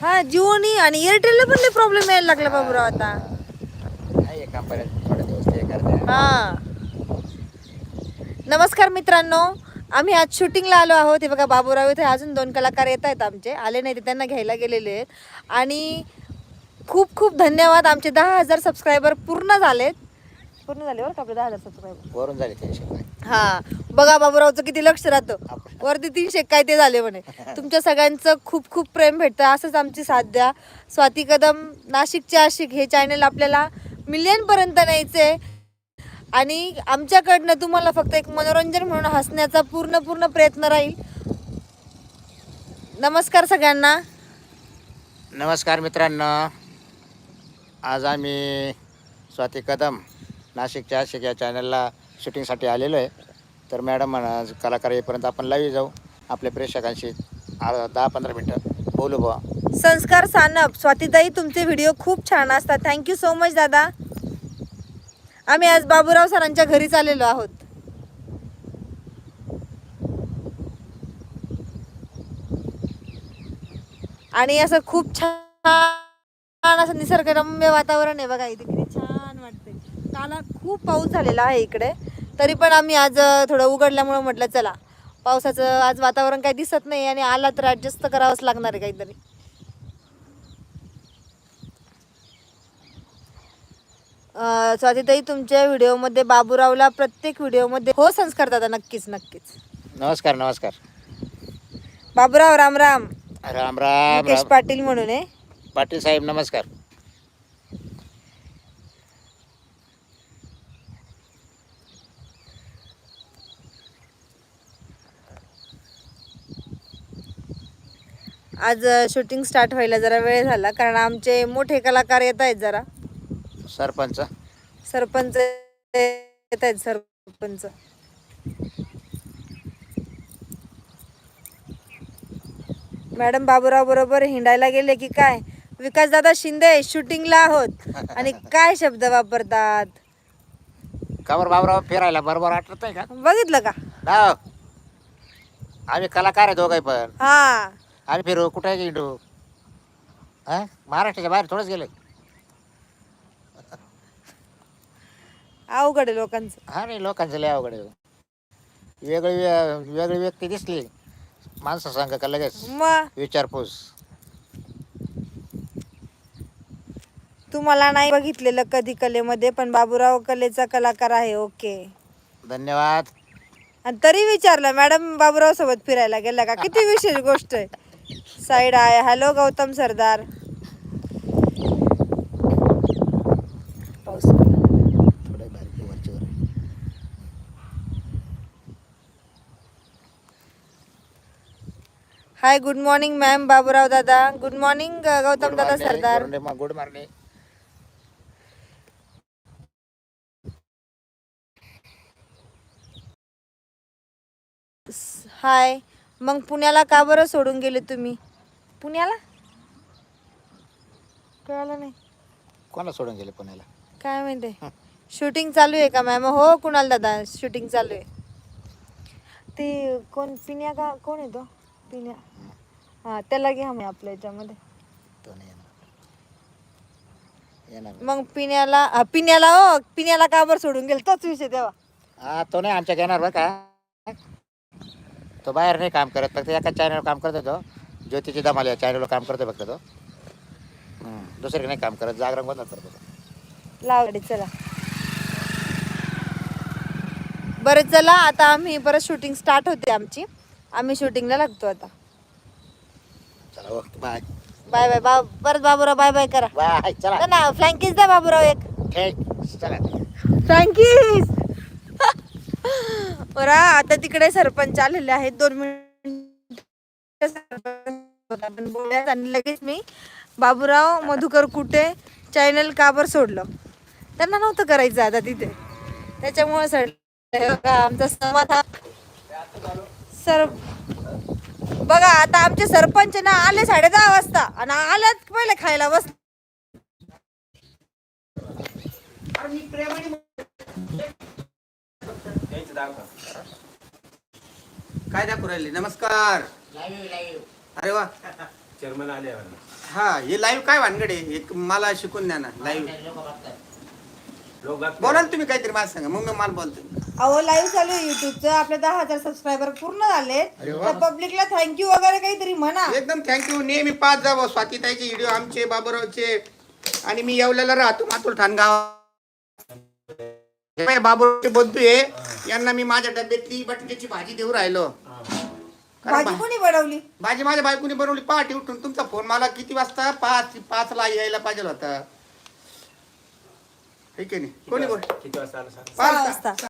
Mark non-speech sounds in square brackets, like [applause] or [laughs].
हा जिओनी आणि एअरटेलला पण लय प्रॉब्लेम यायला लागला बाबूराव आता. आहे कंपन्यात थोडे दिवस ते करते हा. नमस्कार मित्रांनो आम्ही आज शूटिंगला आलो आहोत. हे बघा बाबूराव इथे अजून दोन कलाकार येत आहेत आमचे. आले नाही ते त्यांना घ्यायला गेलेले आहेत. आणि खूप खूप धन्यवाद. आमचे दहा हजार सबस्क्रायबर पूर्ण झालेत. पूर्ण झाले बरं का आपले दहा हजार सबस्क्रायबर वरून झाले तीनशे रुपये. हा. बघा बाबूरावचं किती लक्ष राहतं. वरती तीनशे काय ते झाले म्हणे. [laughs] तुमच्या सगळ्यांचं खूप खूप प्रेम भेटतं. असंच आमची साथ द्या स्वाती कदम नाशिकचे आशिक हे चॅनल आपल्याला मिलियन पर्यंत न्यायचे. आणि आमच्याकडनं तुम्हाला फक्त एक मनोरंजन म्हणून हसण्याचा पूर्ण पूर्ण प्रयत्न राहील. नमस्कार सगळ्यांना. नमस्कार मित्रांनो. आज आम्ही स्वाती कदम नाशिकच्या आशिक या चॅनलला शूटिंगसाठी आलेलो आहे. तर मॅडम म्हणा कलाकार येईपर्यंत आपण लाईव्ह जाऊ. आपल्या प्रेक्षकांशी आ- दहा पंधरा मिनटं बोलू बुवा. संस्कार सानप स्वातीताई तुमचे व्हिडिओ खूप छान असतात. थँक्यू सो मच दादा. आम्ही आज बाबूराव सरांच्या घरीच आलेलो आहोत. आणि असं खूप छान असं निसर्गरम्य वातावरण आहे बघा इथे किती छान वाटते काला खूप पाऊस झालेला आहे इकडे. तरी पण आम्ही आज थोडं उघडल्यामुळे म्हटलं चला पावसाचं आज वातावरण काही दिसत नाही आणि आला तर ॲडजस्ट करावंच लागणार आहे काहीतरी. स्वातीताई तुमच्या व्हिडिओमध्ये बाबूरावला प्रत्येक व्हिडिओमध्ये हो संस्कार दादा नक्कीच नक्कीच. नमस्कार नमस्कार. बाबूराव राम राम. राम राम मुकेश राम. पाटील म्हणून आहे. पाटील साहेब नमस्कार. आज शूटिंग स्टार्ट व्हायला जरा वेळ झाला कारण आमचे मोठे कलाकार येत आहेत जरा. सरपंच. सरपंच येत आहेत सरपंच. मॅडम बाबूराव बरोबर हिंडायला गेले की काय? विकास दादा शिंदे शूटिंगला आहोत. आणि [laughs] काय शब्द वापरतात? कावर बाबराव फिरायला? बरोबर आठवत नाही का? बघितलं का? हो. आम्ही कलाकार आहे दोघंही पण. हा. आम्ही फिरू. कुठे गेलो हा? महाराष्ट्राच्या बाहेर थोडंच गेले अवघड आहे लोकांचं. हा नाही लोकांचं लय अवघड आहे. वेगळी वे- वेगळी व्यक्ती दिसली. माणसं सांग का लगेच? मग विचारपूस. तुम्हाला नाही बघितलेलं कधी कलेमध्ये पण बाबूराव कलेचा कलाकार आहे ओके. धन्यवाद. आणि तरी विचारलं मॅडम बाबूराव सोबत फिरायला गेला का? किती विशेष गोष्ट आहे. साईड आहे hello Gautam Sardar. Hi good morning ma'am Baburao दादा. गुड मॉर्निंग गौतम दादा सरदार. Good morning. हाय मग पुण्याला का बरं सोडून गेले तुम्ही? पुण्याला? कळालं नाही. कोणाला सोडून गेले पुण्याला? काय माहिती? शूटिंग चालू आहे का मॅम? हो कुणाल दादा शूटिंग चालू आहे. ते कोण पिन्या का कोण आहे तो? पिन्या. हा त्याला घ्या मी आपल्या याच्यामध्ये. तो नाही येणार. येणार मग पिण्याला पिण्याला हो पिण्याला का बरं सोडून गेल? तोच विषय तेव्हा. हा तो नाही आमच्या घेणार बरं का? तो बाहेर नाही काम करत फक्त एका चॅनलवर काम करतो तो. ज्योतिची दमाल या चॅनलवर काम करतो फक्त तो. दुसरीकडे नाही काम करत जागरण बंद करतो तो. लावडी चला. बरं चला आता आम्ही परत शूटिंग स्टार्ट होते आमची. आम्ही शूटिंगला लागतो आता. चला बाय बाय बाय बा परत बाबूराव बाय बाय करा. बाय चला. ना फ्लँकीज द्या बाबूराव एक. ठीक चला. फ्रँकीज बरं आता तिकडे सरपंच आलेले आहेत. दोन मिनिट बोलूयात आणि लगेच मी बाबूराव मधुकर कुठे चॅनल काबर सोडलं? त्यांना नव्हतं करायचं आता तिथे. त्याच्यामुळे आमचा संवाद हा सर बघा आता आमचे सरपंच ना आले साडे दहा वाजता आणि आल्यात पहिले खायला बस काय दाखवू राहिले? नमस्कार. अरे वा. चेअरमन आले हा हे लाईव्ह काय भानगड आहे? एक मला शिकून द्या ना लाईव्ह लोक. बोला ना तुम्ही काहीतरी मला सांगा मग मी मला बोलतो. अहो लाईव्ह चालू आहे युट्यूबचं आपले दहा हजार सबस्क्रायबर पूर्ण झाले तर पब्लिकला थँक्यू वगैरे काहीतरी म्हणा. एकदम थँक्यू नेहमी पाच जावं. स्वातीताईचे व्हिडिओ आमचे बाबूरावचे. आणि मी येवल्याला राहतो मातुल ठाणगाव. बाबूरावचे बंधू आहे यांना मी माझ्या डब्यातली बटाट्याची भाजी देऊ राहिलो. कारण भाजी कोणी बनवली? भाजी माझ्या बायकोनी बनवली. पहाटे उठून तुमचा फोन मला किती वाजता? पाच पाचला यायला पाहिजे होता. ठीक आहे नाही कोणी बोल? किती पाच वाजता.